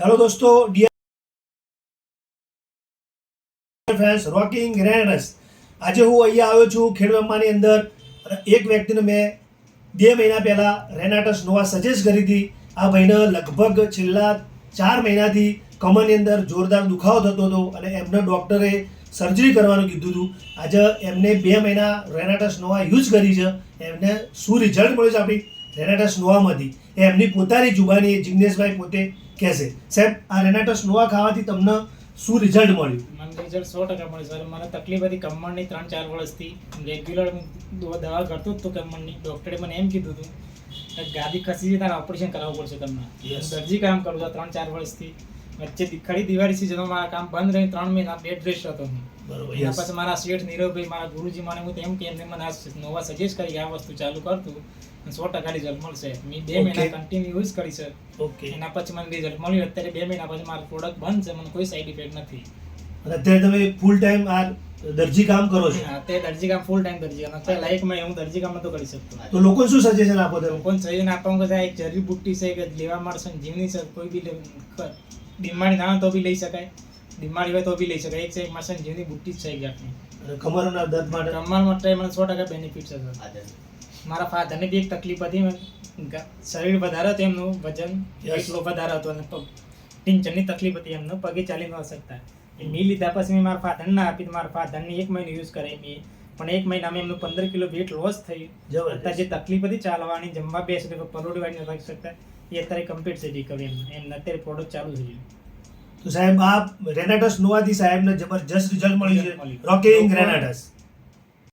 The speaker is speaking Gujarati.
હેલો દોસ્તો ડિયર ફ્રેન્ડ્સ રોકિંગ રેનરસ આજે હું અહીંયા આવ્યો છું ખેડબ્રહ્માની અંદર એક વ્યક્તિને મેં બે મહિના પહેલાં રેનાટસ નોવા સજેસ્ટ કરી હતી. આ મહિના લગભગ છેલ્લા ચાર મહિનાથી કમરની અંદર જોરદાર દુખાવો થતો હતો અને એમને ડૉક્ટરે સર્જરી કરવાનું કીધું હતું. આજે એમને બે મહિના રેનાટસ નોવા યુઝ કરી છે. એમને શું રિઝલ્ટ મળ્યું છે આપણી રેનાટસ નોવામાંથી એ એમની પોતાની જુબાની જિગ્નેશભાઈ પોતે કહેશે. સાહેબ આ રેનાટસ નોવા ખાવાથી તમને શું રિઝલ્ટ મળ્યું? મને રિઝલ્ટ સો ટકા મળે સર મને તકલીફ હતી કમરની ત્રણ ચાર વર્ષથી. રેગ્યુલર દવા કરતો હતો કમરની ડૉક્ટરે મને એમ કીધું હતું કે ગાદી ખસી છે તારે ઓપરેશન કરાવવું પડશે તમને. દરજી કામ કરું છું ત્રણ ચાર વર્ષથી. વચ્ચે ખરી દિવાળી સિઝનમાં મારા કામ બંધ રહી ત્રણ મહિના બેડ રેસ્ટ હતો બરોબર પછી મારા શેઠ નીરવભાઈ મારા ગુરુજી મને હું તેમ કે એમને મને આ નવા સજેસ્ટ કરી આ વસ્તુ ચાલુ કરતું અને સો ટકા રિઝલ્ટ મળશે. મેં બે મહિના કન્ટિન્યુ યુઝ કરી છે. ઓકે એના પછી મને રિઝલ્ટ મળ્યું. અત્યારે બે મહિના પછી મારું પ્રોડક્ટ બંધ છે. મને કોઈ સાઈડ ઇફેક્ટ નથી. અત્યારે તમે ફૂલ ટાઈમ આ દરજી કામ કરો છો? તે દરજી કામ ફૂલ ટાઈમ દરજી કામ. અત્યારે લાઈફમાં હું દરજી કામ નતો કરી શકતો. તો લોકો શું સજેશન આપો તમે? લોકોને સજેશન આપવાનું કે એક જડીબુટ્ટી છે કે લેવા મળશે જીવની છે કોઈ બી ક- ના તો બી લઈ શકાય. બીમારી હોય તો બી લઈ શકાય. એક છે એક જેની ને બુટ્ટી જ છે એક જાતની અને કમરના દર્દ માટે? કમર માટે મને સો ટકા બેનિફિટ છે સર મારા ફાધરને બી એક તકલીફ હતી. શરીર વધારે હતું એમનું વજન. એટલો વધારે હતો અને પગ ટીંચણની તકલીફ હતી એમનું. પગે ચાલી ન શકતા. એ મેં લીધા પછી મેં મારા ફાધરને ના આપી. મારા ફાધરને એક મહિનો યુઝ કરે મેં. પણ એક મહિનામાં એમનું પંદર કિલો વેટ લોસ થયું. અત્યારે જે તકલીફ હતી ચાલવાની જમવા બેસે પરોડી વાળી નથી શકતા. એ અત્યારે કમ્પ્લીટ છે રિકવરી એમને. એમને અત્યારે પ્રોડક્ટ ચાલુ થઈ ગયું તો સાહેબ આ રેનાટસ નોવાથી સાહેબને જબરજસ્ત રિઝલ્ટ મળ્યું. છે. રોકિંગ રેનાટસ